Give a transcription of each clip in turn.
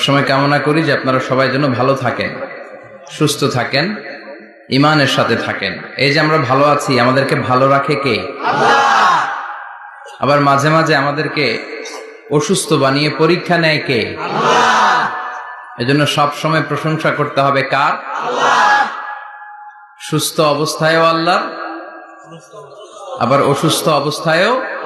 সময় কামনা করি যে আপনারা সবাই যেন ভালো থাকেন, সুস্থ থাকেন ইমানের সাথে থাকেন। এই যে আমরা ভালো আছি, আমাদেরকে ভালো রাখে কে? আবার মাঝে মাঝে আমাদেরকে অসুস্থ বানিয়ে পরীক্ষা নেয় কে? এজন্য সব সময় প্রশংসা করতে হবে কার? সুস্থ অবস্থায়ও আল্লাহ আবার অসুস্থ অবস্থায়ও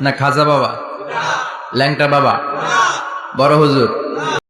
না খাজা বাবা? ল্যাংটা বাবা? বড় হুজুর।